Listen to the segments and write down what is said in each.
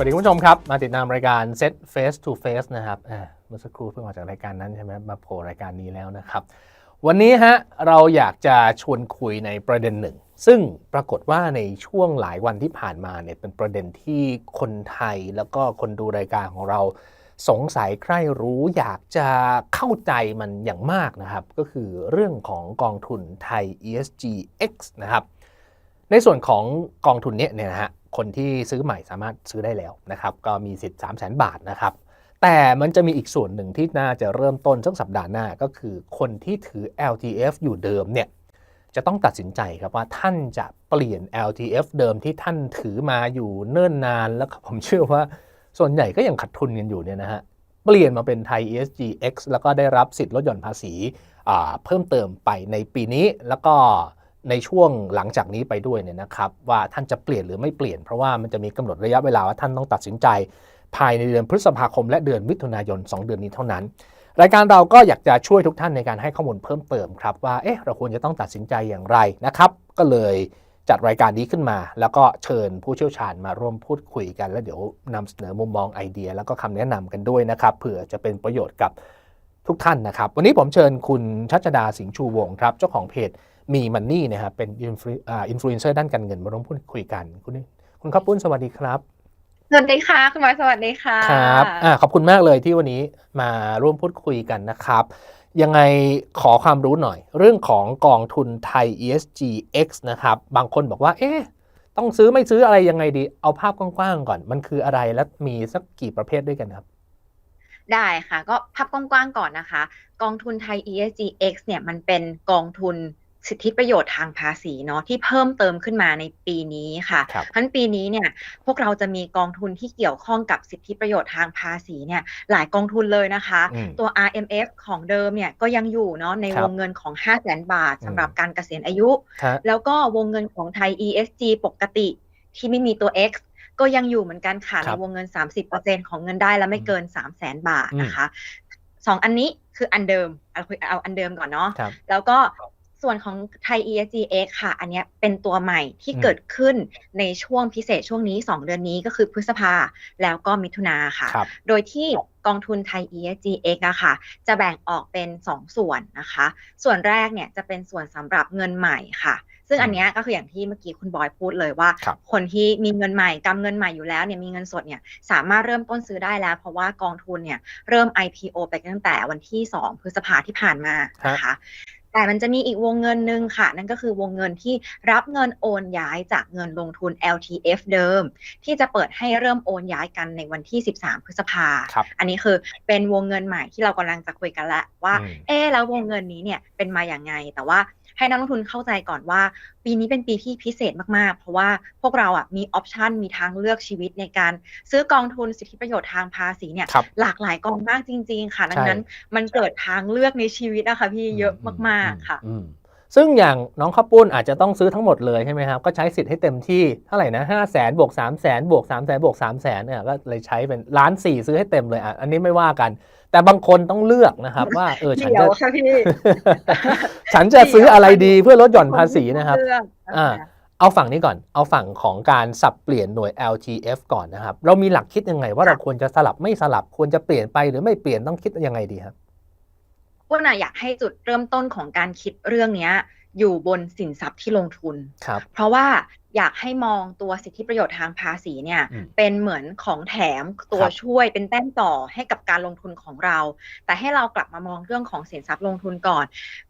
วัสดีคุณผู้ชมครับ มาติดตามรายการ Set Face to Face นะครับเมื่อสักครู่เพิ่งออกจากรายการนั้นใช่ไหมมาโผล่รายการนี้แล้วนะครับ วันนี้ฮะเราอยากจะชวนคุยในประเด็นหนึ่ง ซึ่งปรากฏว่าในช่วงหลายวันที่ผ่านมาเนี่ยเป็นประเด็นที่คนไทยแล้วก็คนดูรายการของเราสงสัยใคร่รู้อยากจะเข้าใจมันอย่างมากนะครับ ก็คือเรื่องของกองทุนไทย ESG X นะครับในส่วนของกองทุนเนี้เนี่ยนะฮะ คนที่ซื้อใหม่สามารถซื้อได้แล้วนะครับ ก็มีสิทธิ์3 0 0 0 0 0 บาทนะครับ แต่มันจะมีอีกส่วนหนึ่งที่น่าจะเริ่มต้นสักสัปดาห์หน้าก็คือคนที่ถือ LTF อยู่เดิมเนี่ยจะต้องตัดสินใจครับว่าท่านจะเปลี่ยน LTF เดิมที่ท่านถือมาอยู่เนิ่นนาน แล้วผมเชื่อว่าส่วนใหญ่ก็ยังขาดทุนกันอยู่เนี่ยนะฮะเปลี่ยนมาเป็นไทย ESG X แล้วก็ได้รับสิทธิ์ลดหย่อนภาษีเพิ่มเติมไปในปีนี้ แล้วก็ ในช่วงหลังจากนี้ไปด้วยเนี่ยนะครับว่าท่านจะเปลี่ยนหรือไม่เปลี่ยน เพราะว่ามันจะมีกำหนดระยะเวลาว่าท่านต้องตัดสินใจ ภายในเดือนพฤษภาคม และเดือนมิถุนายน 2 เดือนนี้เท่านั้น รายการเราก็อยากจะช่วยทุกท่านในการให้ข้อมูลเพิ่มเติมครับว่าเอ๊ะเราควรจะต้องตัดสินใจอย่างไรนะครับก็เลยจัดรายการนี้ขึ้นมา แล้วก็เชิญผู้เชี่ยวชาญมาร่วมพูดคุยกัน แล้วเดี๋ยวนำเสนอมุมมองไอเดีย แล้วก็คำแนะนำกันด้วยนะครับเผื่อจะเป็นประโยชน์กับทุกท่านนะครับ วันนี้ผมเชิญคุณชัชดาสิงห์ชูวงครับเจ้าของเพจ มีมันนี่นะครับเป็นอินฟลูอ่าอินฟลูเอนเซอร์ด้านการเงินมาร่วมพูดคุยกัน คุณคุณข้าวปุ้นสวัสดีครับสวัสดีค่ะคุณหมอสวัสดีค่ะครับอ่าขอบคุณมากเลยที่วันนี้มาร่วมพูดคุยกันนะครับ ยังไงขอความรู้หน่อย เรื่องของกองทุนไทย ESG X นะครับ บางคนบอกว่า เอ๊ะต้องซื้อไม่ซื้ออะไรยังไงดี เอาภาพกว้างๆก่อน มันคืออะไรและมีสักกี่ประเภทด้วยกันครับได้ค่ะ ก็ภาพกว้างๆก่อนนะคะ กองทุนไทย ESG X เนี่ยมันเป็นกองทุน สิทธิประโยชน์ทางภาษีเนาะที่เพิ่มเติมขึ้นมาในปีนี้ค่ะครับทั้นปีนี้เนี่ยพวกเราจะมีกองทุนที่เกี่ยวข้องกับสิทธิประโยชน์ทางภาษีเนี่ยหลายกองทุนเลยนะคะอืมตัว RMF ของเดิมเนี่ยก็ยังอยู่เนาะในครับวงเงินของ 5 0 0 0 0 0บาทอืมสำหรับการเกษียณอายุฮะแล้วก็วงเงินของไทย ESG ปกติที่ไม่มีตัว X ก็ยังอยู่เหมือนกันค่ะคในรับวงเงิน 30%ของเงินได้และไม่เกิน 3 0 0แสนบาทอืมนะคะสองอันนี้คืออันเดิมเอาคุยเอาอันเดิมก่อนเนาะครับแล้วก็ ส่วนของไทย ESGX ค่ะ อันเนี้ยเป็นตัวใหม่ที่อืมเกิดขึ้นในช่วงพิเศษช่วงนี้ 2 เดือนนี้ก็คือพฤษภาแล้วก็มิถุนาค่ะครับโดยที่กองทุนไทย ESGX อะค่ะ จะแบ่งออกเป็น 2 ส่วนนะคะ ส่วนแรกเนี่ยจะเป็นส่วนสำหรับเงินใหม่ค่ะ ซึ่งอันเนี้ยก็คืออย่างที่เมื่อกี้คุณบอยพูดเลยว่าครับคนที่มีเงินใหม่กำเงินใหม่อยู่แล้วเนี่ยมีเงินสดเนี่ยสามารถเริ่มต้นซื้อได้แล้ว เพราะว่ากองทุนเนี่ยเริ่ม IPO ไปตั้งแต่วันที่ 2 พฤษภาที่ผ่านมานะคะ แต่มันจะมีอีกวงเงินหนึ่งค่ะ นั่นก็คือวงเงินที่รับเงินโอนย้ายจากเงินลงทุน LTF เดิม ที่จะเปิดให้เริ่มโอนย้ายกันในวันที่ 13 พฤษภาครับอันนี้คือเป็นวงเงินใหม่ที่เรากำลังจะคุยกันแล้วว่าอืมเอ๊ะแล้ววงเงินนี้เนี่ยเป็นมาอย่างไง แต่ว่า ให้นักลงทุนเข้าใจก่อนว่า ปีนี้เป็นปีที่พิเศษมากๆ เพราะว่าพวกเราอะมีออปชันมีทางเลือกชีวิตในการซื้อกองทุนสิทธิประโยชน์ทางภาษีเนี่ยครับหลากหลายกองมากจริง ๆ ค่ะ ดัใช่งนั้นมันเกิดทางเลือกในชีวิตนะคะพี่เยอะมากๆค่ะอืมซึ่งอย่างน้องข้าวปุ้นอาจจะต้องซื้อทั้งหมดเลยใช่ไหมครับ ก็ใช้สิทธิ์ให้เต็มที่เท่าไหร่นะห้าแสนบวกสามแสนบวกสามแสนบวกสามแสนเนี่ยก็เลยใช้เป็นล้านสี่ซื้อให้เต็มเลยอะอันนี้ไม่ว่ากัน แต่บางคนต้องเลือกนะครับ ว่าเออฉันเดี๋ยจะวค่ะพี่ฉันจะซื้ออะไรดีเพื่อลดหย่อนภาษีนะครับเลือกอ่าเอาฝั่งนี้ก่อน เอาฝั่งของการสับเปลี่ยนหน่วย LTF ก่อนนะครับ เรามีหลักคิดยังไง ว่าเราควรจะสลับไม่สลับควรจะเปลี่ยนไปหรือไม่เปลี่ยนต้องคิดยังไงดีครับอ้วนอะอยากให้จุดเริ่มต้นของการคิดเรื่องเนี้ย อยู่บนสินทรัพย์ที่ลงทุนครับเพราะว่าอยากให้มองตัวสิทธิประโยชน์ทางภาษีเนี่ยอืมเป็นเหมือนของแถมตัวครับช่วยเป็นแต้มต่อให้กับการลงทุนของเรา แต่ให้เรากลับมามองเรื่องของสินทรัพย์ลงทุนก่อน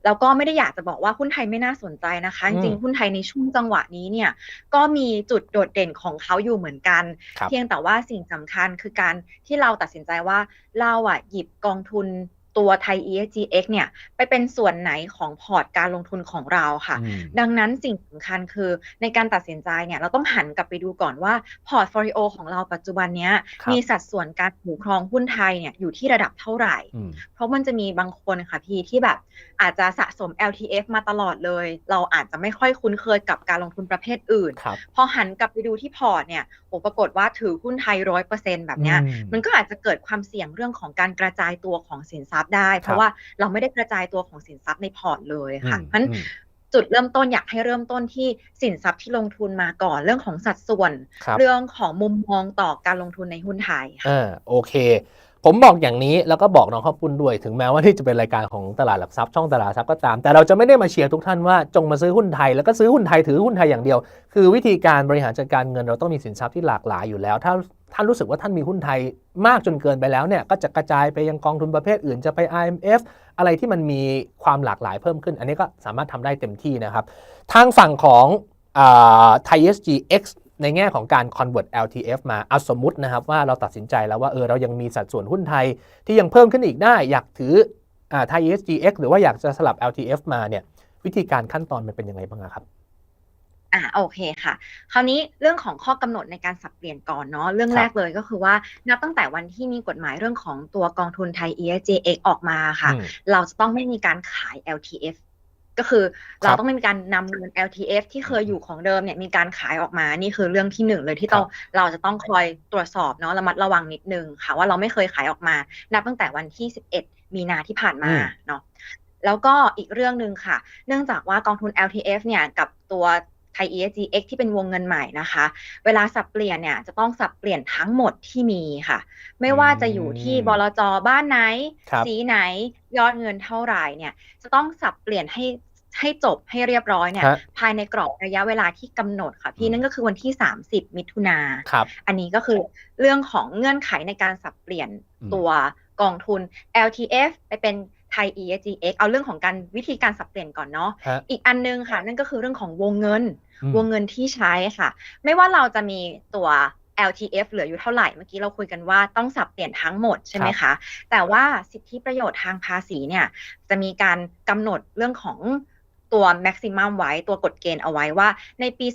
แล้วก็ไม่ได้อยากจะบอกว่าหุ้นไทยไม่น่าสนใจนะคะจอืมริงๆหุ้นไทยในช่วงจังหวะนี้เนี่ยก็มีจุดโดดเด่นของเขาอยู่เหมือนกันครับเพียงแต่ว่าสิ่งสำคัญคือการที่เราตัดสินใจว่าเราอะหยิบกองทุน ตัวไทย ESGX เนี่ยไปเป็นส่วนไหนของพอร์ตการลงทุนของเราค่ะอืมดังนั้นสิ่งสำคัญคือในการตัดสินใจเนี่ยเราต้องหันกลับไปดูก่อนว่าพอร์ตโฟลิโอของเราปัจจุบันเนี้ยครับมีสัดส่วนการถือครองหุ้นไทยเนี่ยอยู่ที่ระดับเท่าไหร่อืมเพราะมันจะมีบางคนค่ะพี่ที่แบบ อาจจะสะสม LTF มาตลอดเลย เราอาจจะไม่ค่อยคุ้นเคยกับการลงทุนประเภทอื่นครับพอหันกลับไปดูที่พอร์ตเนี่ยโอ้ปรากฏว่าถือหุ้นไทยร้อยเปอร์เซ็นแบบเนี้ยอืมมันก็อาจจะเกิดความเสี่ยงเรื่องของการกระจายตัวของสินทรัพย์ได้ เพครัราะบว่าเราไม่ได้กระจายตัวของสินทรัพย์ในพอร์ตเลยค่ะอืมเพราะฉะนั้นอืมจุดเริ่มต้นอยากให้เริ่มต้นที่สินทรัพย์ที่ลงทุนมาก่อนเรื่องของสัดส่วนครับเรื่องของมุมมองต่อการลงทุนในหุ้นไทยค่ะอ่าโอเค ผมบอกอย่างนี้แล้วก็บอกน้องข้าวปุ้นด้วย ถึงแม้ว่าที่จะเป็นรายการของตลาดหลักทรัพย์ช่องตลาดทรัพย์ก็ตาม แต่เราจะไม่ได้มาเชียร์ทุกท่านว่าจงมาซื้อหุ้นไทยแล้วก็ซื้อหุ้นไทยถือหุ้นไทยอย่างเดียว คือวิธีการบริหารจัดการเงินเราต้องมีสินทรัพย์ที่หลากหลายอยู่แล้ว ถ้าท่านรู้สึกว่าท่านมีหุ้นไทยมากจนเกินไปแล้วเนี่ยก็จะกระจายไปยังกองทุนประเภทอื่นจะไป IMF อะไรที่มันมีความหลากหลายเพิ่มขึ้น อันนี้ก็สามารถทำได้เต็มที่นะครับทางฝั่งของไทย SG X ในแง่ของการ convert LTF มาเอาสมมตินะครับว่าเราตัดสินใจแล้วว่าเออเรายังมีสัดส่วนหุ้นไทยที่ยังเพิ่มขึ้นอีกได้ อยากถือไทย SGX หรือว่าอยากจะสลับ LTF มาเนี่ยวิธีการขั้นตอนมันเป็นยังไงบ้างอะครับอ่าโอเคค่ะ คราวนี้เรื่องของข้อกำหนดในการสับเปลี่ยนก่อนเนาะเรื่องครับแรกเลยก็คือว่านับตั้งแต่วันที่มีกฎหมายเรื่องของตัวกองทุนไทย ESGX ออกมาค่ะอืมเราจะต้องไม่มีการขาย LTF ก็คือเราครับต้องไม่มีการนำเงิน LTF ที่เคยอยู่ของเดิมเนี่ยมีการขายออกมา นี่คือเรื่องที่หนึ่งเลยที่ต้องเราจะต้องคอยตรวจสอบเนาะระมัดระวังนิดนึงค่ะว่าเราไม่เคยขายออกมา นับตั้งแต่วันที่ 11 มีนาที่ผ่านมาอืมเนาะแล้วก็อีกเรื่องหนึ่งค่ะ เนื่องจากว่ากองทุน LTF เนี่ยกับตัวไทย ESGX ที่เป็นวงเงินใหม่นะคะ เวลาสับเปลี่ยนเนี่ยจะต้องสับเปลี่ยนทั้งหมดที่มีค่ะ ไม่ว่าจะอยู่ที่อืมบลจบ้านไหนครับสีไหน ยอดเงินเท่าไหร่เนี่ย จะต้องสับเปลี่ยนให้ ให้จบให้เรียบร้อยเนี่ยฮะภายในกรอบระยะเวลาที่กำหนดค่ะพี่อืมนั่นก็คือวันที่ 30 มิถุนาครับอันนี้ก็คือเรื่องของเงื่อนไขในการสับเปลี่ยนอืมตัวกองทุน LTF ไปเป็นไทย ESGX เอาเรื่องของการวิธีการสับเปลี่ยนก่อนเนาะฮะอีกอันนึงค่ะ นั่นก็คือเรื่องของวงเงินอืมวงเงินที่ใช้ค่ะ ไม่ว่าเราจะมีตัว LTF เหลืออยู่เท่าไหร่ เมื่อกี้เราคุยกันว่าต้องสับเปลี่ยนทั้งหมดใช่ไหมคะ แต่ว่าสิทธิประโยชน์ทางภาษีเนี่ย จะมีการกำหนดเรื่องของ ตัว maximum ไว้ตัวกฎเกณฑ์เอาไว้ว่าในปี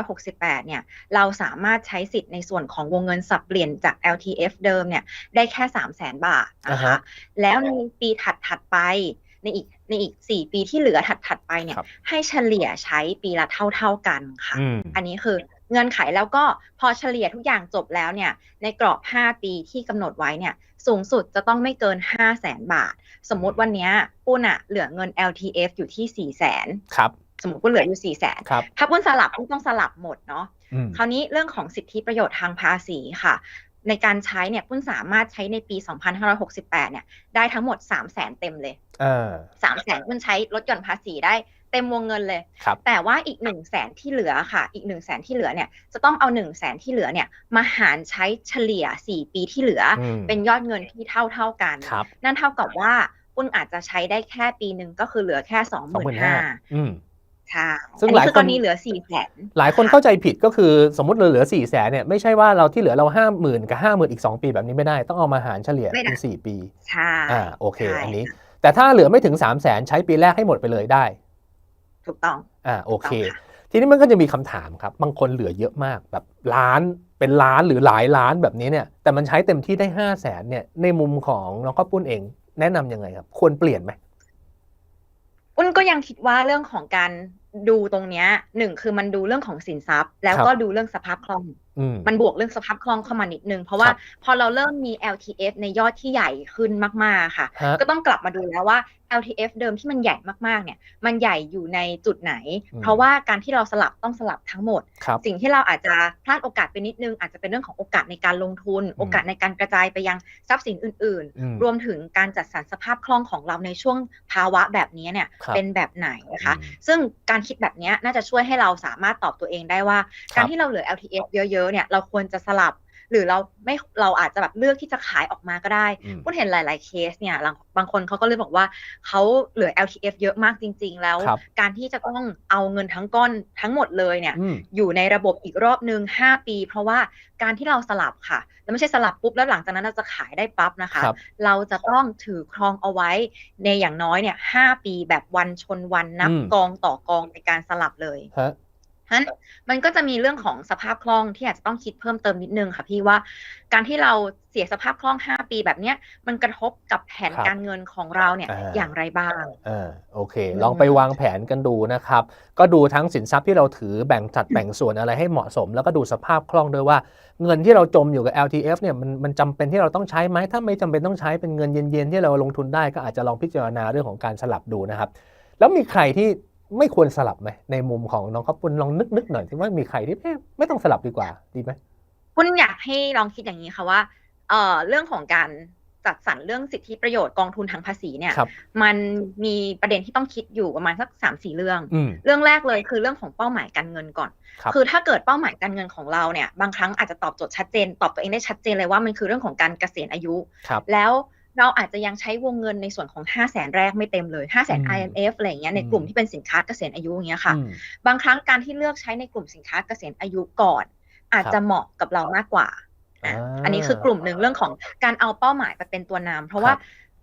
2568 เนี่ย เราสามารถใช้สิทธิ์ในส่วนของวงเงินสับเปลี่ยนจาก LTF เดิมเนี่ย ได้แค่ 3 0 0 0 0 0 บาทนะอ่าคะฮะแล้วในปีถัดๆไปในอีกในอีก 4 ปีที่เหลือถัดๆไปเนี่ยครับให้เฉลี่ยใช้ปีละเท่าๆกันค่ะอืมอันนี้คือ เงื่อนไขแล้วก็พอเฉลี่ยทุกอย่างจบแล้วเนี่ยในกรอบ 5 ปีที่กำหนดไว้เนี่ยสูงสุดจะต้องไม่เกิน 5 0 0แสนบาท สมมุติวันเนี้ยปุ้นอะเหลือเงิน LTF อยู่ที่ 4 0 0แสนครับสมมติปุ้นเหลืออยู่ 4 0 0แสนครับถ้าปุ้นสลับปุ้นต้องสลับหมดเนาะอืมคราวนี้เรื่องของสิทธิประโยชน์ทางภาษีค่ะ ในการใช้เนี่ยปุ้นสามารถใช้ในปี 2568 เนี่ยได้ทั้งหมด 3 0 0แสนเต็มเลยอ่า3 0 0แสนปุ้นใช้ลดหย่อนภาษีได้ เต็มวงเงินเลยครับแต่ว่าอีก1นึ่งแสนที่เหลือค่ะ อีก1นึ่งแสนที่เหลือเนี่ยจะต้องเอา1นึ่งแสนที่เหลือเนี่ยมาหารใช้เฉลี่ย 4 ปีที่เหลือออืมเป็นยอดเงินที่เท่าเท่าๆกันครับนั่นเท่ากับว่าปุ้นอาจจะใช้ได้แค่ปีหนึ่งก็คือเหลือแค่2 5 0 0 0อืมใช่ซึ่งอันหลายนี้คือคนกรณีเหลือ4 0 0แสนหลายคนเข้าใจผิดก็คือสมมติเราเหลือ4ี่แสนเนี่ยไม่ใช่ว่าเราที่เหลือเราห้าหมื่นกับห้าหมื่นอีก2ปีแบบนี้ไม่ได้ ต้องเอามาหารเฉลี่ยไม่ได้เป็นสี่ปี ใช่ อ่าโอเคใช่อันนี้ แต่ถ้าเหลือไม่ถึง3 0 0แสนใช้ปีแรกให้หมดไปเลยได้ ถูกต้องอ่าโอเคถูกต้องค่ะทีนี้มันก็จะมีคำถามครับ บางคนเหลือเยอะมากแบบล้านเป็นล้านหรือหลายล้านแบบนี้เนี่ย แต่มันใช้เต็มที่ได้5 0 0แสนเนี่ย ในมุมของน้องข้าวปุ้นเอง แนะนำยังไงครับ ควรเปลี่ยนไหมอุ้นก็ยังคิดว่าเรื่องของการดูตรงเนี้ยหนึ่งคือมันดูเรื่องของสินทรัพย์ แล้วครับก็ดูเรื่องสภาพคล่องอื มมันบวกเรื่องสภาพคล่องเข้ามานิดนึง เพราะว่าครับพอเราเริ่มมี LTF ในยอดที่ใหญ่ขึ้นมากๆค่ะฮะก็ต้องกลับมาดูแล้วว่า LTF เดิมที่มันใหญ่มากๆเนี่ย มันใหญ่อยู่ในจุดไหนอืมเพราะว่าการที่เราสลับต้องสลับทั้งหมดครับสิ่งที่เราอาจจะพลาดโอกาสไปนิดนึง อาจจะเป็นเรื่องของโอกาสในการลงทุน โอกาสในการกระจายไปยังทรัพย์สินอื่นอืมๆรวมถึงการจัดสรรสภาพคล่องของเราในช่วงภาวะแบบนี้เนี่ยครับเป็นแบบไหนนะคะอืมซึ่งการคิดแบบเนี้ยน่าจะช่วยให้เราสามารถตอบตัวเองได้ว่าครับการที่เราเหลือ LTF เยอะๆเนี่ยเราควรจะสลับ หรือเราไม่เราอาจจะแบบเลือกที่จะขายออกมาก็ได้อืมพูดเห็นหลาย ๆเคสเนี่ยหลังบางคนเขาก็เลยบอกว่าเขาเหลือ LTF เยอะมากจริง ๆ แล้วครับการที่จะต้องเอาเงินทั้งก้อนทั้งหมดเลยเนี่ยอืมอยู่ในระบบอีกรอบหนึ่ง5 ปี เพราะว่าการที่เราสลับค่ะแล้วไม่ใช่สลับปุ๊บแล้วหลังจากนั้นเราจะขายได้ปั๊บนะคะครับเราจะต้องถือครองเอาไว้ในอย่างน้อยเนี่ย5ปีแบบวันชนวันนับอืมกองต่อกองในการสลับเลยฮะฉะ นั้นมันก็จะมีเรื่องของสภาพคล่องที่อาจจะต้องคิดเพิ่มเติมนิดนึงค่ะพี่ว่าการที่เราเสียสภาพคล่อง 5 ปีแบบเนี้ยมันกระทบกับแผนครับการเงินของเราเนี่ยอ่าอย่างไรบ้างอ่าโอเคอืมลองไปวางแผนกันดูนะครับ ก็ดูทั้งสินทรัพย์ที่เราถือแบ่งจัดแบ่งส่วนอะไรให้เหมาะสม แล้วก็ดูสภาพคล่องด้วยว่า เงินที่เราจมอยู่กับ LTF เนี่ยมันมันจำเป็นที่เราต้องใช้ไหมถ้าไม่จำเป็นต้องใช้เป็นเงินเย็นๆที่เราลงทุนได้ก็อาจจะลองพิจารณาเรื่องของการสลับดูนะครับ แล้วมีใครที่ ไม่ควรสลับไหมในมุมของน้องข้าวปุ้นลองนึกนึกหน่อยที่ว่ามีใครที่เอ๊ะไม่ต้องสลับดีกว่าดีไหมคุณอยากให้ลองคิดอย่างนี้ค่ะว่าเอ่อเรื่องของการจัดสรรเรื่องสิทธิประโยชน์กองทุนทางภาษีเนี่ยครับมันมีประเด็นที่ต้องคิดอยู่ประมาณสักสามสี่เรื่องอืมเรื่องแรกเลยคือเรื่องของเป้าหมายการเงินก่อนครับคือถ้าเกิดเป้าหมายการเงินของเราเนี่ย บางครั้งอาจจะตอบโจทย์ชัดเจน ตอบตัวเองได้ชัดเจนเลยว่ามันคือเรื่องของการเกษียณอายุครับแล้ว เราอาจจะยังใช้วงเงินในส่วนของ 5 0 0แสนแรกไม่เต็มเลย 5 0 0แสนอืม IMF อะไรอย่างเงี้ยในอืมกลุ่มที่เป็นสินค้าเกษียณอายุอย่างเงี้ยค่ะอืมบางครั้งการที่เลือกใช้ในกลุ่มสินค้าเกษียณอายุก่อน อาจครับจะเหมาะกับเรามากกว่าอะอ่า อันนี้คือกลุ่มหนึ่งเรื่องของการเอาเป้าหมายไปเป็นตัวนำเพราะว่า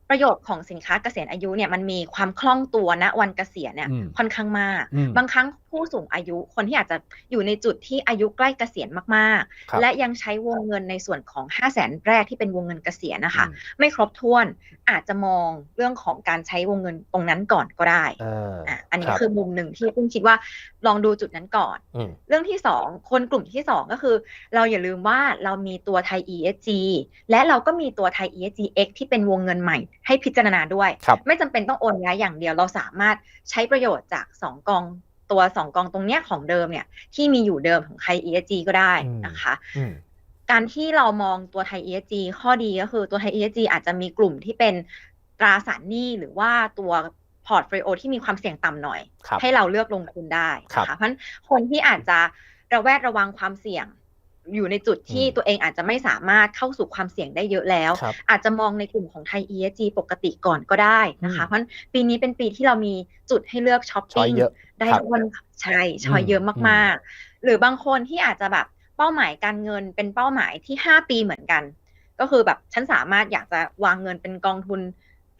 ประโยชน์ของสินค้าเกษียณอายุเนี่ยมันมีความคล่องตัวณวันเกษียณเนี่ยอืมค่อนข้างมากอืมบางครั้ง ผู้สูงอายุ คนที่อาจจะอยู่ในจุดที่อายุใกล้เกษียณมากครับๆและยังใช้วงเงินในส่วนของ 5 0 0แสนแรกที่เป็นวงเงินเกษียณนะคะอืมไม่ครบถ้วนอาจจะมองเรื่องของการใช้วงเงินตรงนั้นก่อนก็ได้อ่าอะอันนี้รับคือมุมหนึ่งที่ปุ้มคิดว่าลองดูจุดนั้นก่อนอืมเรื่องที่สองคนกลุ่มที่สองก็คือ เราอย่าลืมว่าเรามีตัวไทย ESG และเราก็มีตัวไทย ESG X ที่เป็นวงเงินใหม่ให้พิจารณาด้วยครับไม่จำเป็นต้องโอนย้ายอย่างเดียวเราสามารถใช้ประโยชน์จากสองกอง ตัวสองกองตรงเนี้ยของเดิมเนี่ยที่มีอยู่เดิมของไทย ESG ก็ได้นะคะอืมการที่เรามองตัวไทย ESG ข้อดีก็คือตัวไทย ESG อาจจะมีกลุ่มที่เป็นตราสารหนี้หรือว่าตัวพอร์ตโฟลิโอที่มีความเสี่ยงต่ำหน่อยครับให้เราเลือกลงทุนได้ครับนะคะเพราะฉะนั้นคนที่อาจจะระแวดระวังความเสี่ยง อยู่ในจุดที่อืมตัวเองอาจจะไม่สามารถเข้าสู่ความเสี่ยงได้เยอะแล้วครับอาจจะมองในกลุ่มของไทย ESG ปกติก่อนก็ได้นะคะอืมเพราะฉะนั้นปีนี้เป็นปีที่เรามีจุดให้เลือกช้อปช้อยปิ้งเยอะได้ครับคนใช่ช้อยอืมเยอะอืมามกๆ หรือบางคนที่อาจจะแบบเป้าหมายการเงินเป็นเป้าหมายที่ 5 ปีเหมือนกัน ก็คือแบบฉันสามารถอยากจะวางเงินเป็นกองทุน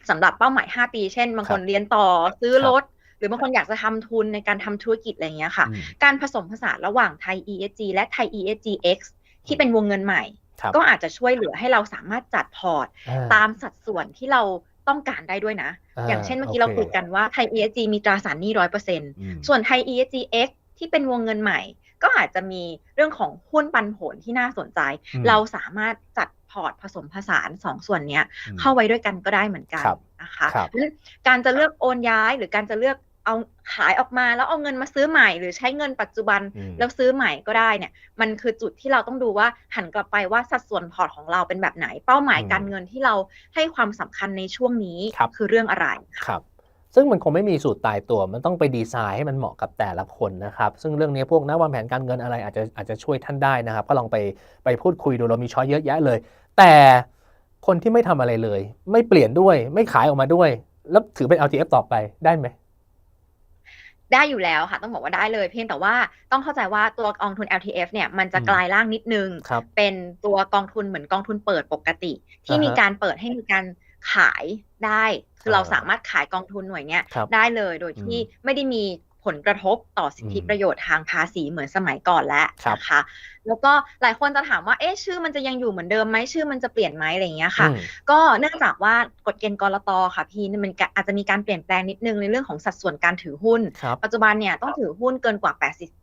สำหรับเป้าหมาย 5 ปี เช่น บางคนครับเรียนต่อซื้อครับรถห รือบางคนอยากจะทำทุนในการทำธุรกิจอะไรอย่างเงี้ยค่ะอืมการผสมผสานระหว่างไทย ESG และไทย ESG X ที่เป็นวงเงินใหม่ครับก็อาจจะช่วยเหลือให้เราสามารถจัดพอร์ตอ่ตามสัดส่วนที่เราต้องการได้ด้วยนะ อย่างเช่นเมื่อกี้เราคุยกันว่าไทย ESG มีตราสารหนี้ร้อยเปอร์เซ็นต์อืมส่วนไทย ESG X ที่เป็นวงเงินใหม่ ก็อาจจะมีเรื่องของหุ้นปันผลที่น่าสนใจอืมเราสามารถจัดพอร์ตผสมผสานสองส่วนเนี้ยอืมเข้าไว้ด้วยกันก็ได้เหมือนกันครับนะคะครับเพราะฉะนั้นการจะเลือกโอนย้ายหรือการจะเลือก เอาขายออกมาแล้วเอาเงินมาซื้อใหม่หรือใช้เงินปัจจุบันอืมแล้วซื้อใหม่ก็ได้เนี่ย มันคือจุดที่เราต้องดูว่าหันกลับไปว่าสัดส่วนพอร์ตของเราเป็นแบบไหน เป้าหมายอืมการเงินที่เราให้ความสำคัญในช่วงนี้ครับคือเรื่องอะไรครับ ซึ่งมันคงไม่มีสูตรตายตัว มันต้องไปดีไซน์ให้มันเหมาะกับแต่ละคนนะครับ ซึ่งเรื่องนี้พวกนักวางแผนการเงินอะไรอาจจะอาจจะช่วยท่านได้นะครับ ก็ลองไปไปพูดคุยดูเรามีช้อยเยอะแยะเลย แต่คนที่ไม่ทำอะไรเลย ไม่เปลี่ยนด้วย ไม่ขายออกมาด้วย แล้วถือเป็น LTF ต่อไปได้ไหม ได้อยู่แล้วค่ะ ต้องบอกว่าได้เลย เพียงแต่ว่าต้องเข้าใจว่าตัวกองทุน LTF เนี่ยมันจะอืมกลายร่างนิดนึงครับเป็นตัวกองทุนเหมือนกองทุนเปิดปกติ ที่อ่าฮะมีการเปิดให้มีการขายได้คือเราอ่าสามารถขายกองทุนหน่วยเนี้ยครับได้เลยโดยที่อืมไม่ได้มี ผลกระทบต่อสิทธิอืมประโยชน์ทางภาษีเหมือนสมัยก่อนแล้วครับนะคะแล้วก็หลายคนจะถามว่าเอ๊ะชื่อมันจะยังอยู่เหมือนเดิมไหมชื่อมันจะเปลี่ยนไหมอะไรอย่างเงี้ยค่ะอืมก็เนื่องจากว่ากฎเกณฑ์กรตค่ะพี่มันก็อาจจะมีการเปลี่ยนแปลงนิดนึงในเรื่องของสัดส่วนการถือหุ้นครับปัจจุบันเนี่ยต้องถือหุ้นเกินกว่า 80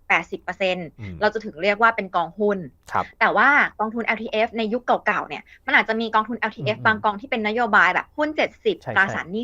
80เปอร์เซ็นต์อืมเราจะถึงเรียกว่าเป็นกองหุ้นครับแต่ว่ากองทุน LTF ในยุคเก่าๆ เนี่ย มันอาจจะมีกองทุน LTF อืมบางกองที่เป็นนโยบายแบบหุ้นใช่70ใช่ตราสารหนี้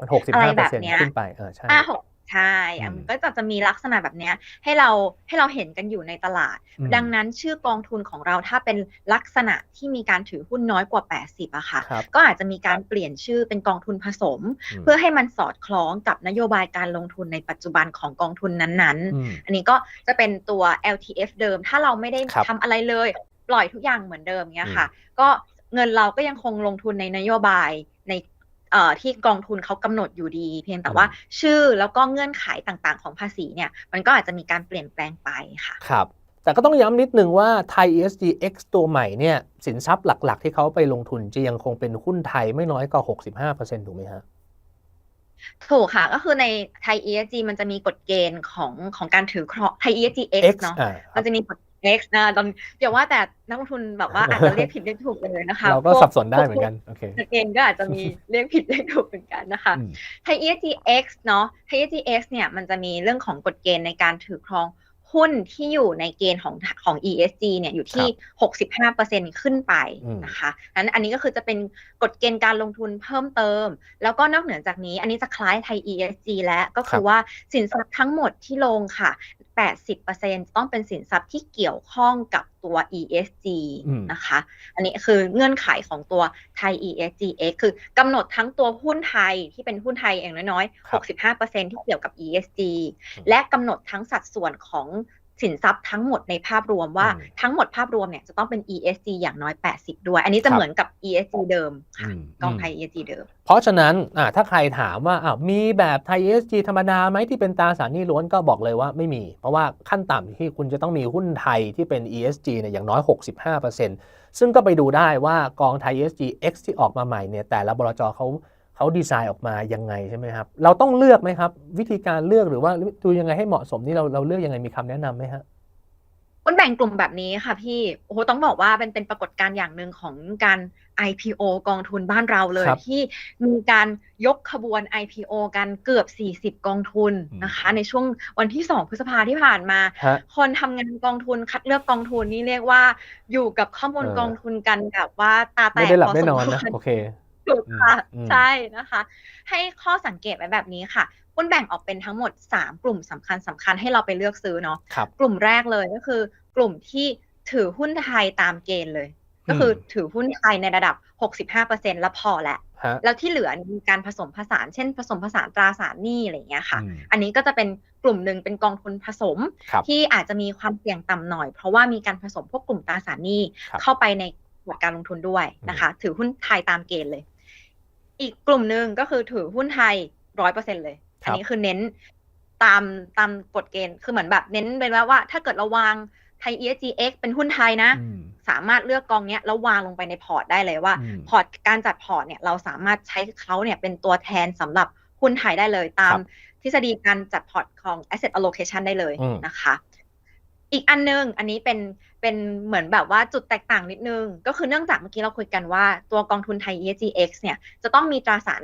มันหกสิบอะไรห้าแบเปอร์เซ็นต์บเนี้ยขึ้นไปเออใช่30อ่าหก ใช่อะอืมมันก็จะจะมีลักษณะแบบเนี้ยให้เราให้เราเห็นกันอยู่ในตลาดอืมดังนั้นชื่อกองทุนของเราถ้าเป็นลักษณะที่มีการถือหุ้นน้อยกว่า 80อะค่ะครับก็อาจจะมีการเปลี่ยนชื่อเป็นกองทุนผสมมเพื่อให้มันสอดคล้องกับนโยบายการลงทุนในปัจจุบันของกองทุนนั้นๆอืมอันนี้ก็จะเป็นตัว LTF เดิม ถ้าเราไม่ได้ครับทำอะไรเลย ปล่อยทุกอย่างเหมือนเดิมเนี้ยค่ะ ก็เงินเราก็ยังคงลงทุนในนโยบายในเอ่อ ที่กองทุนเขากำหนดอยู่ดี เพียงแต่ว่าชื่อแล้วก็เงื่อนไขต่างๆ ของภาษีเนี่ยมันก็อาจจะมีการเปลี่ยนแปลงไปค่ะครับแต่ก็ต้องย้ำนิดนึงว่าไทย ESG X ตัวใหม่เนี่ยสินทรัพย์หลักๆ ที่เขาไปลงทุนจะยังคงเป็นหุ้นไทยไม่น้อยกว่า 65%ถูกไหมฮะถูกค่ะ ก็คือในไทย ESG มันจะมีกฎเกณฑ์ของของการถือครองไทย ESG X เนาะอ่าครัมับนจะมีกฎ X นะตอนเดี๋ยวว่าแต่นักลงทุนแบบว่าอาจจะเรียกผิดเรียกถูกเลยนะคะเราก็พวสับสนได้เหมือนกันโอเคกฎเกณฑ์ก็อาจจะมีเรียกผิดเรียกถูกเหมือนกันนะคะอืมไทย ESG X เนาะไทย ESG X เนี่ยมันจะมีเรื่องของกฎเกณฑ์ในการถือครอง หุ้นที่อยู่ในเกณฑ์ของของ ESG เนี่ยอยู่ที่ 65%ขึ้นไปอืมนะคะนั้นอันนี้ก็คือจะเป็นกฎเกณฑ์การลงทุนเพิ่มเติม แล้วก็นอกเหนือจากนี้ อันนี้จะคล้ายไทย ESG แล้วก็คือว่าสินทรัพย์ทั้งหมดที่ลงค่ะ 80%ต้องเป็นสินทรัพย์ที่เกี่ยวข้องกับตัว ESG อืมนะคะ อันนี้คือเงื่อนไขของตัวไทย ESGX คือกำหนดทั้งตัวหุ้นไทยที่เป็นหุ้นไทยอย่างน้อยครับๆ65%ที่เกี่ยวกับ ESG อืมและกำหนดทั้งสัดส่วนของ สินทรัพย์ทั้งหมดในภาพรวมว่าอืมทั้งหมดภาพรวมเนี่ยจะต้องเป็น ESG อย่างน้อย 80 ด้วย อันนี้จะครับเหมือนกับ ESG เดิมค่ะอืมกองอืมไทย ESG เดิม เพราะฉะนั้นอะถ้าใครถามว่าอ้าวมีแบบไทย ESG ธรรมดาไหมที่เป็นตราสารหนี้ล้วนก็บอกเลยว่าไม่มี เพราะว่าขั้นต่ำที่คุณจะต้องมีหุ้นไทยที่เป็น ESG เนี่ยอย่างน้อย 65%ซึ่งก็ไปดูได้ว่ากองไทย ESG X ที่ออกมาใหม่เนี่ยแต่ละบลจเขา เขาดีไซน์ออกมายังไงใช่ไหมครับ เราต้องเลือกไหมครับ วิธีการเลือกหรือว่าดูยังไงให้เหมาะสมนี่เราเราเลือกยังไงมีคำแนะนำไหมฮะหุ้นแบ่งกลุ่มแบบนี้ค่ะพี่โอ้โหต้องบอกว่าเป็นเป็นปรากฏการณ์อย่างหนึ่งของการ IPO กองทุนบ้านเราเลยครับที่มีการยกขบวน IPO กันเกือบ 40 กองทุนอืมนะคะ ในช่วงวันที่ 2 พฤษภาที่ผ่านมาฮะคนทำงานกองทุนคัดเลือกกองทุนนี่เรียกว่าอยู่กับข้อมูลเออกองทุนกันแบบว่าตาแตไม่กได้หลับพอได้สมนอนควนะรโอเค ถูกค่ะอืมใช่นะคะ ให้ข้อสังเกตไว้แบบนี้ค่ะหุ้นแบ่งออกเป็นทั้งหมด 3 กลุ่มสำคัญสำคัญให้เราไปเลือกซื้อเนาะครับกลุ่มแรกเลยก็คือ กลุ่มที่ถือหุ้นไทยตามเกณฑ์เลย ก็คือถือหุ้นไทยในระดับ 65%แล้วพอแล้วฮะแล้วที่เหลือมีการผสมผสาน เช่น ผสมผสานตราสารหนี้อะไรอย่างเงี้ยค่ะอืมอันนี้ก็จะเป็นกลุ่มหนึ่งเป็นกองทุนผสมครับที่อาจจะมีความเสี่ยงต่ำหน่อย เพราะว่ามีการผสมพวกกลุ่มตราสารหนี้ครับเข้าไปใน หมวดการลงทุนด้วยนะคะ ถือหุ้นไทยตามเกณฑ์เลย อีกกลุ่มหนึ่งก็คือถือหุ้นไทยร้อยเปอร์เซ็นเลยครับอันนี้คือเน้นตามตามกฎเกณฑ์คือเหมือนแบบ เน้นเป็นว่าว่าถ้าเกิดเราวางไทย ESGX เป็นหุ้นไทยนะอืมสามารถเลือกกองเนี้ยแล้ววางลงไปในพอร์ตได้เลยว่าอืมพอร์ตการจัดพอร์ตเนี่ยเราสามารถใช้เขาเนี่ยเป็นตัวแทนสำหรับหุ้นไทยได้เลยตามครับทฤษฎีการจัดพอร์ตของ asset allocation ได้เลยอืมนะคะ อีกอันนึงอันนี้เป็นเป็นเหมือนแบบว่าจุดแตกต่างนิดนึง ก็คือเนื่องจากเมื่อกี้เราคุยกันว่าตัวกองทุนไทย ESGX เนี่ยจะต้องมีตราสาร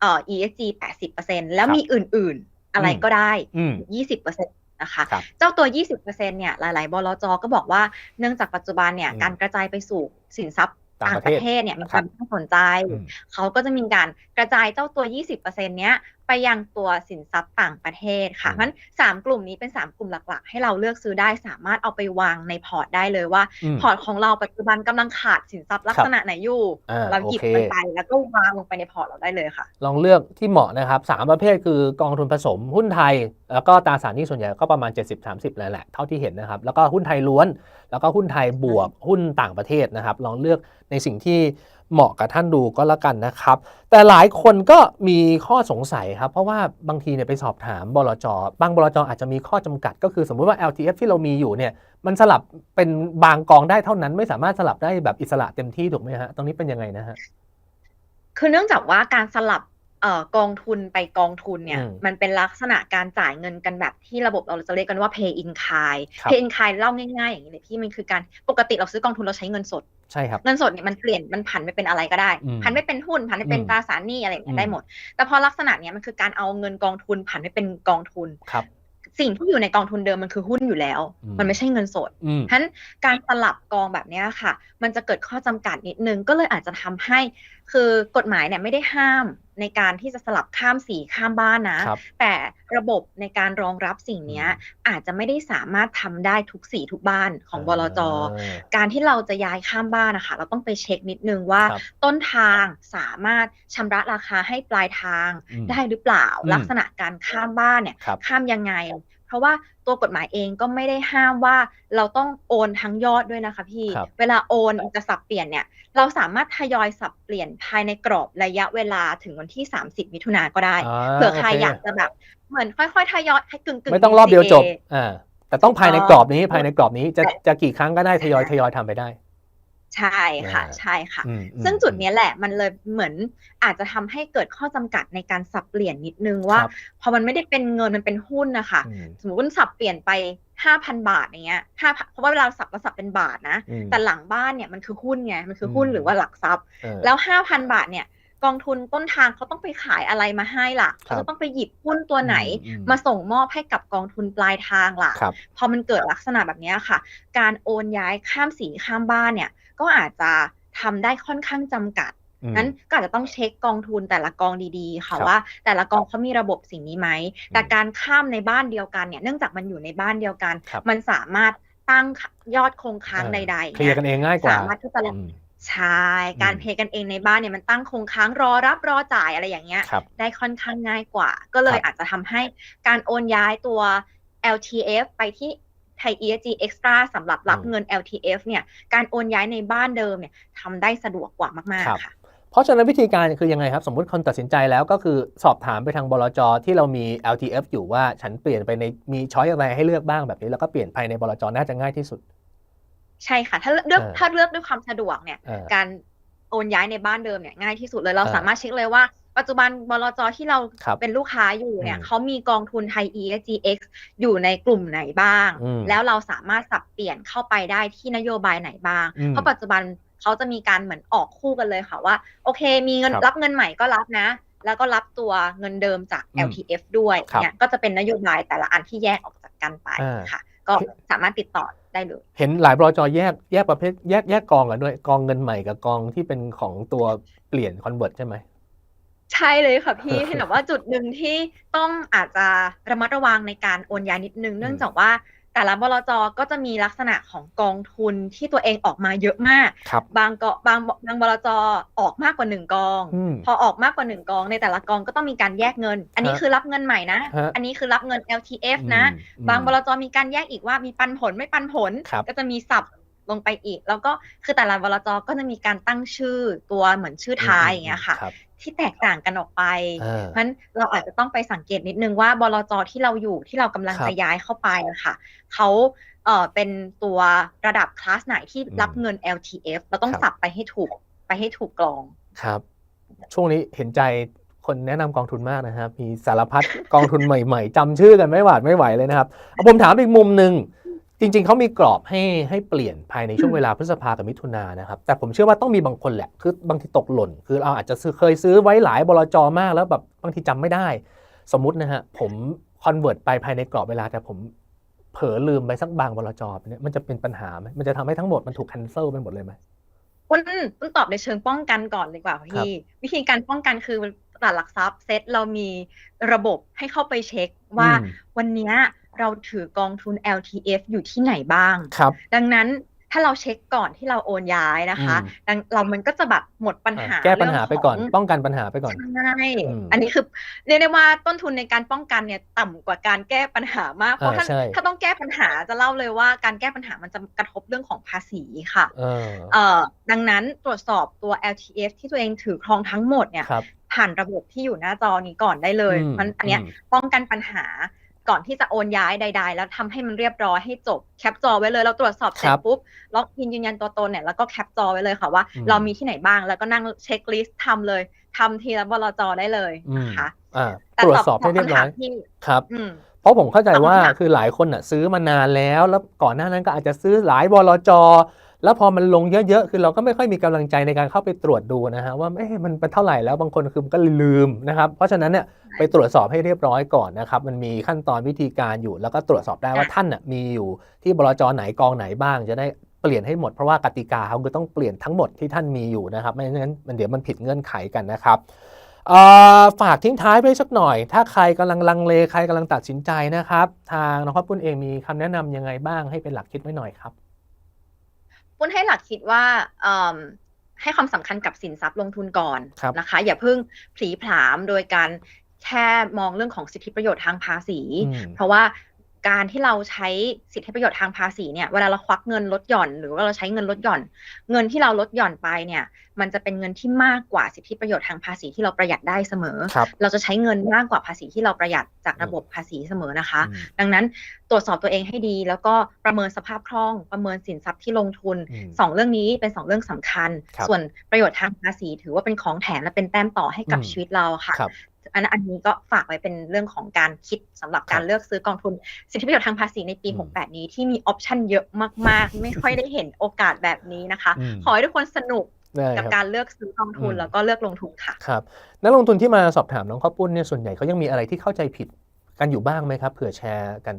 เอ่อ ESG 80%แล้วมีอื่นๆ อะไรก็ได้อืม20%นะคะครับเจ้าตัว 20%เนี่ยหลาย ๆ บลจก็บอกว่าเนื่องจากปัจจุบันเนี่ยอืมการกระจายไปสู่สินทรัพย์ต่างต่างประปเทศระเทศเนี่ยมีคครับวามน่าสนใจอืมเขาก็จะมีการกระจายเจ้าตัว 20%เนี้ย ไปยังตัวสินทรัพย์ต่างประเทศค่ะอืมเพราะฉะนั้นสามกลุ่มนี้เป็น 3 กลุ่มหลักๆ ให้เราเลือกซื้อได้สามารถเอาไปวางในพอร์ตได้เลยว่าอืมพอร์ตของเราปัจจุบันกำลังขาดสินทรัพย์ลักษณะไหนอยู่อ่าเราหยิบโอเคมันไปแล้วก็วางลงไปในพอร์ตเราได้เลยค่ะ ลองเลือกที่เหมาะนะครับสามประเภทคือกองทุนผสมหุ้นไทย แล้วก็ตราสารหนี้ส่วนใหญ่ก็ประมาณ 70-30เลยแหละเท่าที่เห็นนะครับแล้วก็หุ้นไทยล้วน แล้วก็หุ้นไทยบวกหุ้นต่างประเทศนะครับลองเลือกในสิ่งที่ เหมาะกับท่านดูก็แล้วกันนะครับ แต่หลายคนก็มีข้อสงสัยครับ เพราะว่าบางทีเนี่ยไปสอบถามบลจบางบลจอาจจะมีข้อจำกัด ก็คือสมมุติว่า LTF ที่เรามีอยู่เนี่ยมันสลับเป็นบางกองได้เท่านั้น ไม่สามารถสลับได้แบบอิสระเต็มที่ถูกไหมฮะตรงนี้เป็นยังไงนะฮะคือเนื่องจากว่าการสลับ เอ่อกองทุนไปกองทุนเนี่ยอืมมันเป็นลักษณะการจ่ายเงินกันแบบที่ระบบเราจะเรียกกันว่า pay in kind ครับ pay in kind เล่าง่ายๆ อย่างนี้เลยพี่มันคือการปกติเราซื้อกองทุนเราใช้เงินสดใช่ครับเงินสดเนี่ยมันเปลี่ยนมันผันไปเป็นอะไรก็ได้อืมผันไปเป็นหุ้นผันไปเป็นอืมตราสารหนี้อะไรอย่างเงี้อืยมได้หมด แต่พอลักษณะเนี้ยมันคือการเอาเงินกองทุนผันไปเป็นกองทุนครับสิ่งที่อยู่ในกองทุนเดิมมันคือหุ้นอยู่แล้วอืมมันไม่ใช่เงินสดอืมฉะนั้นการสลับกองแบบเนี้ยค่ะ มันจะเกิดข้อจำกัดนิดนึง ก็เลยอาจจะทำให้คือกฎหมายเนี่ยไม่ได้ห้าม ในการที่จะสลับข้ามสีข้ามบ้านนะครับแต่ระบบในการรองรับสิ่งเนี้ยอาจจะไม่ได้สามารถทำได้ทุกสีทุกบ้านของบลจเออการที่เราจะย้ายข้ามบ้านนะคะเราต้องไปเช็คนิดนึงว่าครับต้นทางสามารถชำระราคาให้ปลายทางอืมได้หรือเปล่าอืมลักษณะการข้ามบ้านเนี่ยครับข้ามยังไง เพราะว่าตัวกฎหมายเองก็ไม่ได้ห้ามว่าเราต้องโอนทั้งยอดด้วยนะคะพี่ครับเวลาโอนจะสับเปลี่ยนเนี่ย เราสามารถทยอยสับเปลี่ยนภายในกรอบระยะเวลาถึงวันที่ 30 มิถุนาก็ได้อ่าเผื่อใครโอเคอยากจะแบบเหมือนค่อยๆทยอยให้กึ่งๆไม่ต้องรอบเดียวจบ DCA อ่าแต่ต้องภายในกรอบนี้ภายในกรอบนี้จะแต่จะกี่ครั้งก็ได้ทยอยทยอยทำไปได้ ใช่ค่ะอ่าใช่ค่ะอืมอืมซึ่งจุดเนี้ยแหละมันเลยเหมือนอาจจะทำให้เกิดข้อจำกัดในการสับเปลี่ยนนิดนึงว่าครับพอมันไม่ได้เป็นเงินมันเป็นหุ้นนะคะอืมสมมติว่าสับเปลี่ยนไปห้าพันบาทอย่างเงี้ยห้าเพราะว่าเวลาเราสับเราสับเป็นบาทนะอืมแต่หลังบ้านเนี่ยมันคือหุ้นไงมันคือหุ้นอืมหรือว่าหลักทรัพย์เออแล้วห้าพันบาทเนี่ยกองทุนต้นทางเขาต้องไปขายอะไรมาให้ล่ะครับเขาจะต้องไปหยิบหุ้นตัวไหนอืมมาส่งมอบให้กับกองทุนปลายทางล่ะครับพอมันเกิดลักษณะแบบเนี้ยค่ะ การโอนย้ายข้ามสีข้ามบ้านเนี่ย ก็อาจจะทำได้ค่อนข้างจำกัดอืมนั้นก็อาจจะต้องเช็คกองทุนแต่ละกองดีๆ ค่ะครับว่า แต่ละกองเขามีระบบสิ่งนี้ไหม แต่อืมการข้ามในบ้านเดียวกันเนี่ยเนื่องจากมันอยู่ในบ้านเดียวกันครับมันสามารถตั้งยอดคงค้างใดๆเคลียร์กันเองง่ายกว่าสามารถที่จะอืมใช่การอืมเพย์กันเองในบ้านเนี่ยมันตั้งคงค้างรอรับรอจ่ายอะไรอย่างเงี้ยครับได้ค่อนข้างง่ายกว่า ก็เลยครับอาจจะทำให้การโอนย้ายตัว LTF ไปที่ ไทย ESG Extra สำหรับรับอืมเงิน LTF เนี่ยการโอนย้ายในบ้านเดิมเนี่ยทำได้สะดวกกว่ามากครับๆค่ะเพราะฉะนั้นวิธีการคือยังไงครับ สมมุติคนตัดสินใจแล้วก็คือสอบถามไปทางบลจที่เรามี LTF อยู่ว่าฉันเปลี่ยนไปในมีช้อยอะไรให้เลือกบ้างแบบนี้ แล้วก็เปลี่ยนภายในบลจน่าจะง่ายที่สุด ใช่ค่ะ ถ้าเลือกเออถ้าเลือกด้วยความสะดวกเนี่ยเออการโอนย้ายในบ้านเดิมเนี่ยง่ายที่สุดเลยเราเออสามารถเช็คเลยว่า ปัจจุบันบลจที่เราครับเป็นลูกค้าอยู่เนี่ยอืมเขามีกองทุนไทย ESGX อยู่ในกลุ่มไหนบ้างอืมแล้วเราสามารถสับเปลี่ยนเข้าไปได้ที่นโยบายไหนบ้างอืมเพราะปัจจุบันเขาจะมีการเหมือนออกคู่กันเลยค่ะว่า โอเค มีเงินครับรับเงินใหม่ก็รับนะ แล้วก็รับตัวเงินเดิมจากอืม LTF ด้วยครับเนี่ยก็จะเป็นนโยบายแต่ละอันที่แยกออกจากกันไปอ่าค่ะ ก็สามารถติดต่อได้เลยเห็นหลายบลจแยกแยกประเภทแยกแยกกองกันด้วยกองเงินใหม่กับกองที่เป็นของตัวเปลี่ยนคอนเวิร์ตใช่ไหม ใช่เลยค่ะพี่เห็นแบบว่าจุดหนึ่งที่ต้องอาจจะระมัดระวังในการโอนย้ายนิดนึง เนื่องจากว่าแต่ละบลจก็จะมีลักษณะของกองทุนที่ตัวเองออกมาเยอะมากครับบางก็บางบางบลจออกมากกว่าหนึ่งกองอืมพอออกมากกว่าหนึ่งกอง ในแต่ละกองก็ต้องมีการแยกเงิน อันนี้ฮะคือรับเงินใหม่นะฮะอันนี้คือรับเงิน LTF นะอืมบางบลจมีการแยกอีกว่ามีปันผลไม่ปันผลครับก็จะมีสับลงไปอีก แล้วก็คือแต่ละบลจก็จะมีการตั้งชื่อตัวเหมือนชื่อท้ายอย่างเงี้ยค่ะรับ ที่แตกต่างกันออกไปอ่าเพราะฉะนั้นเราอาจจะต้องไปสังเกตนิดนึงว่าบลจที่เราอยู่ที่เรากำลังครับจะย้ายเข้าไปอะค่ะเขาเอ่อเป็นตัวระดับคลาสไหนที่อืมรับเงิน LTF เราต้องครับสับไปให้ถูกไปให้ถูกกลองครับ ช่วงนี้เห็นใจคนแนะนำกองทุนมากนะครับมีสารพัดกองทุนใหม่ ๆจำชื่อกันไม่หวาดไม่ไหวเลยนะครับเอาผมถามอีกมุมหนึ่ง จริงๆ เขามีกรอบให้ให้เปลี่ยนภายในช่วงเวลาพฤษภากับมิถุนายนนะครับ แต่ผมเชื่อว่าต้องมีบางคนแหละ คือบางทีตกหล่น คือเราอาจจะซื้อเคยซื้อไว้หลายบลจมากแล้วแบบบางทีจำไม่ได้ สมมุตินะฮะผมคอนเวิร์ตไปภายในกรอบเวลาแต่ผมเผลอลืมไปสักบางบลจไปเนี่ยมันจะเป็นปัญหาไหมมันจะทำให้ทั้งหมดมันถูก cancel ไปหมดเลยไหมคุณต้องตอบในเชิงป้องกันก่อนดีกว่าพี่วิธีการป้องกันคือตลาดหลักทรัพย์เซ็ตเรามีระบบให้เข้าไปเช็คว่าอืมวันเนี้ย เราถือกองทุน LTF อยู่ที่ไหนบ้างครับ ดังนั้นถ้าเราเช็คก่อนที่เราโอนย้ายนะคะอืมดังเรามันก็จะแบบหมดปัญหาอะแก้ปัญหาไปก่อนเรื่องขงป้องกันปัญหาไปก่อน ใช่อืมอันนี้คือเรียกได้ว่าต้นทุนในการป้องกันเนี่ยต่ำกว่าการแก้ปัญหามาก เพราะอ่าถ้าใช่ถ้าต้องแก้ปัญหาจะเล่าเลยว่าการแก้ปัญหามันจะกระทบเรื่องของภาษีค่ะเออเอ่อดังนั้นตรวจสอบตัว LTF ที่ตัวเองถือครองทั้งหมดเนี่ยครับผ่านระบบที่อยู่หน้าจอนี้ก่อนได้เลยอืมมันอันเนี้ยอืมป้องกันปัญหา ก่อนที่จะโอนย้ายใด ๆ แล้วทำให้มันเรียบร้อยให้จบแคปจอไว้เลยเราตรวจสอบเสร็คจรับปุ๊บล็อกอินยืนยันตัวตนเนี่ยแล้วก็แคปจอไว้เลยค่ะว่าอืมเรามีที่ไหนบ้างแล้วก็นั่งเช็คลิสต์ทำเลยทำทีละบลจได้เลยอืมนะคะอ่าแต่ตรวจสอบให้เรียบร้อยคำถามที่ครับอืมเพราะผมเข้าใจว่าตอบคำถามคือหลายคนอะซื้อมานานแล้ว แล้วก่อนหน้านั้นก็อาจจะซื้อหลายบลจ แล้วพอมันลงเยอะๆ คือเราก็ไม่ค่อยมีกำลังใจในการเข้าไปตรวจดูนะฮะว่าเอ๊ะมันเป็นเท่าไหร่แล้วบางคนคือมันก็ลืมนะครับ เพราะฉะนั้นเนี่ยไปตรวจสอบให้เรียบร้อยก่อนนะครับ มันมีขั้นตอนวิธีการอยู่ แล้วก็ตรวจสอบได้ว่าท่านน่ะมีอยู่ที่บลจไหนกองไหนบ้าง จะได้เปลี่ยนให้หมดเพราะว่ากติกาเขาคือต้องเปลี่ยนทั้งหมดที่ท่านมีอยู่นะครับไม่งั้นมันเดี๋ยวมันผิดเงื่อนไขกันนะครับเอ่อฝากทิ้งท้ายไปสักหน่อย ถ้าใครกำลังลังเลใครกำลังตัดสินใจนะครับ ทางน้องข้าวปุ้นเองมีคำแนะนำยังไงบ้างให้เป็นหลักคิดไว้หน่อยครับ ปุ้นให้หลักคิดว่าเอิ่มให้ความสำคัญกับสินทรัพย์ลงทุนก่อนครับนะคะ อย่าเพิ่งผลีผลามโดยการแค่มองเรื่องของสิทธิประโยชน์ทางภาษีอืมเพราะว่า การที่เราใช้สิทธิประโยชน์ทางภาษีเนี่ยเวลาเราควักเงินลดหย่อน หรือว่าเราใช้เงินลดหย่อน เงินที่เราลดหย่อนไปเนี่ย มันจะเป็นเงินที่มากกว่าสิทธิประโยชน์ทางภาษีที่เราประหยัดได้เสมอครับเราจะใช้เงินมากกว่าภาษีที่เราประหยัดจากระบบภาษีเสมอนะคะอืมดังนั้นตรวจสอบตัวเองให้ดี แล้วก็ประเมินสภาพคล่อง ประเมินสินทรัพย์ที่ลงทุนอืมสองเรื่องนี้เป็นสองเรื่องสำคัญครับส่วนประโยชน์ทางภาษี ถือว่าเป็นของแถมและเป็นแต้มต่อให้กับอืมชีวิตเราค่ะครับ อันนั้นอันนี้ก็ฝากไว้เป็นเรื่องของการคิดสำหรับการครับเลือกซื้อกองทุน สิทธิประโยชน์ทางภาษีในปีอืม68 นี้ที่มีออปชันเยอะมาก ๆ ไม่ค่อยได้เห็นโอกาสแบบนี้นะคะอืมขอให้ทุกคนสนุกได้คกับรับการเลือกซื้อกองทุนอืมแล้วก็เลือกลงทุนค่ะครับนักลงทุนที่มาสอบถามน้องข้าวปุ้นเนี่ยส่วนใหญ่เขายังมีอะไรที่เข้าใจผิดกันอยู่บ้างไหมครับเผื่อแชร์กัน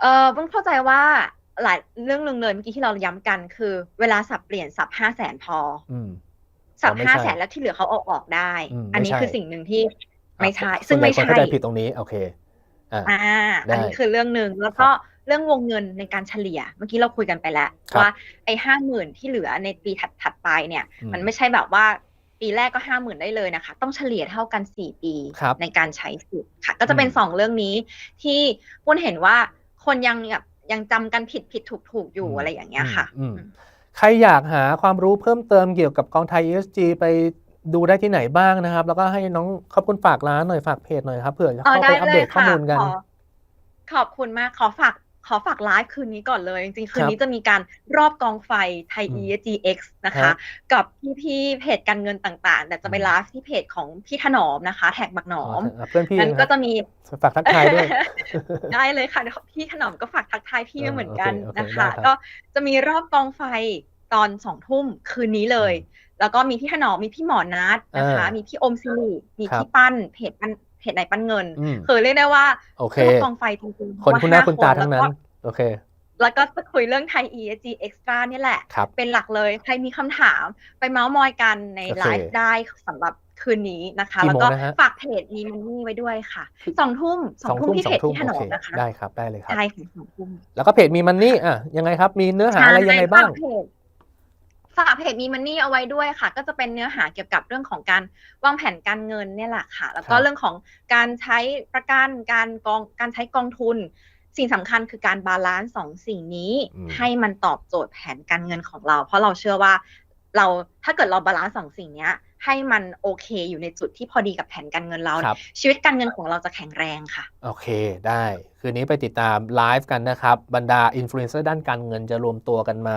เออต้องเข้าใจว่าหลายเรื่องหนึ่งเลยเมื่อกี้ที่เราย้ำกันคือ เวลาสับเปลี่ยนสับห้าแสนพออืม สับอ๋อไม่ห้าใช่แสนแล้วที่เหลือเขาเอาออกได้อืมอันนี้ไม่ใช่คือสิ่งหนึ่งที่ไม่ใช่อะซึ่งส่วนใหญ่ไม่คนใช่เข้าใจผิดตรงนี้โอเคอ่าอ่าได้อันนี้คือเรื่องหนึ่งแล้วก็เรื่องวงเงินในการเฉลี่ย เมื่อกี้เราคุยกันไปแล้วครับว่าไอ้ห้าหมื่นที่เหลือในปีถัดถัดไปเนี่ยอืมมันไม่ใช่แบบว่าปีแรกก็ห้าหมื่นได้เลยนะคะ ต้องเฉลี่ยเท่ากันสี่ปีครับในการใช้สิทธิ์ค่ะ ก็จะเป็นอืมสองเรื่องนี้ที่ปุ้นเห็นว่าคนยังแบบยังจำกันผิดผิดถูกถูกอยู่อะไรอย่างเงี้ยค่ะอืมอืม ใครอยากหาความรู้เพิ่มเติมเกี่ยวกับกองไทย ESG ไปดูได้ที่ไหนบ้างนะครับ แล้วก็ให้น้องขอบคุณฝากร้านหน่อยฝากเพจหน่อยครับเผื่อจะเข้าไปอัปเดตข้อมูลกัน ขอบคุณมากขอฝาก ขอฝากไลฟ์คืนนี้ก่อนเลย จริงๆ คืนครับนี้จะมีการรอบกองไฟไทยอืม ESGX นะครัคะบกับพี่ๆเพจการเงินต่างๆ แต่จะไปอืมไลฟ์ที่เพจของพี่ถนอมนะคะ แท็กบักหนอมอ๋อเพื่อนพี่นั้นนะคก็รับจะมีฝากทักทายด้วย ได้เลยค่ะเดี๋ยวพี่ถนอมก็ฝากทักทายพี่เออเหมือนกันโอเคโอเคนะคะได้ครับก็จะมีรอบกองไฟตอนสองทุ่มคืนนี้เลย แล้วก็มีพี่ถนอมมีพี่หมอนัทนะคะอ่ามีมีพี่อมสิริมีครับพี่ปั้นเพจปั้น เพจไหนปั้นเงินอืมคือเรียกได้ว่าโอเครอบกองไฟจริงๆคนคุณหน้าเพคุระณว่ตาห้ทั้งนั้นแล้วก็โอเค แล้วก็จะคุยเรื่องไทย ESG Extra เนี่ยแหละครับเป็นหลักเลย ใครมีคำถามไปเมาส์มอยกันในโอเคไลฟ์ได้สำหรับคืนนี้นะคะกี่แล้วโมงก็นะฮะฝากเพจมีมันนี่ไว้ด้วยค่ะสองทุ่มสองทุ่มที่สอเพงจทุ่มที่ถนโอนเคมนะคะ ได้ครับได้เลยครับใช่ค่ะสองทุ่มแล้วก็เพจมีมันนี่อะยังไงครับ มีเนื้อหาอะไรยังไงบ้างฝกเพจ ฝากเพจมีมันนี่เอาไว้ด้วยค่ะ ก็จะเป็นเนื้อหาเกี่ยวกับเรื่องของการวางแผนการเงินเนี่ยแหละค่ะ แล้วก็ครับเรื่องของการใช้ประกันการกองการใช้กองทุน สิ่งสำคัญคือการบาลานซ์สองสิ่งนี้อืมให้มันตอบโจทย์แผนการเงินของเรา เพราะเราเชื่อว่าเราถ้าเกิดเราบาลานซ์สองสิ่งเนี้ย ให้มันโอเคอยู่ในจุดที่พอดีกับแผนการเงินเราครับชีวิตการเงินของเราจะแข็งแรงค่ะ โอเคได้ คืนนี้ไปติดตามไลฟ์กันนะครับ บรรดาอินฟลูเอนเซอร์ด้านการเงินจะรวมตัวกันมา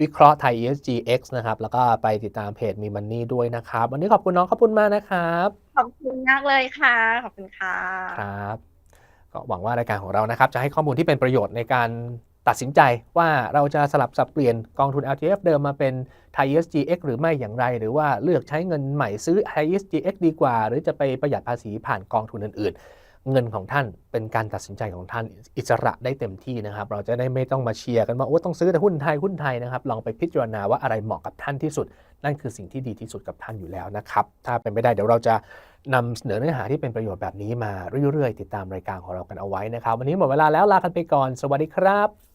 วิเคราะห์ไทย ESGX นะครับ แล้วก็ไปติดตามเพจมีมันนี่ด้วยนะครับ วันนี้ขอบคุณน้องขอบคุณมากนะครับ ขอบคุณมากเลยค่ะ ขอบคุณค่ะครับก็หวังว่ารายการของเรานะครับ จะให้ข้อมูลที่เป็นประโยชน์ในการตัดสินใจว่าเราจะสลับสับเปลี่ยนกองทุน LTF เดิมมาเป็น ไทย ESGX หรือไม่อย่างไร หรือว่าเลือกใช้เงินใหม่ซื้อไทย ESGX ดีกว่า หรือจะไปประหยัดภาษีผ่านกองทุนอื่นๆ เงินของท่านเป็นการตัดสินใจของท่านอิสระได้เต็มที่นะครับ เราจะได้ไม่ต้องมาเชียร์กันว่าโอ้ต้องซื้อแต่หุ้นไทยหุ้นไทยนะครับลองไปพิจารณาว่าอะไรเหมาะกับท่านที่สุด นั่นคือสิ่งที่ดีที่สุดกับท่านอยู่แล้วนะครับถ้าเป็นไปได้เดี๋ยวเราจะนำเสนอเนื้อหาที่เป็นประโยชน์แบบนี้มาเรื่อยๆ ติดตามรายการของเรากันเอาไว้นะครับ วันนี้หมดเวลาแล้วลากันไปก่อน สวัสดีครับ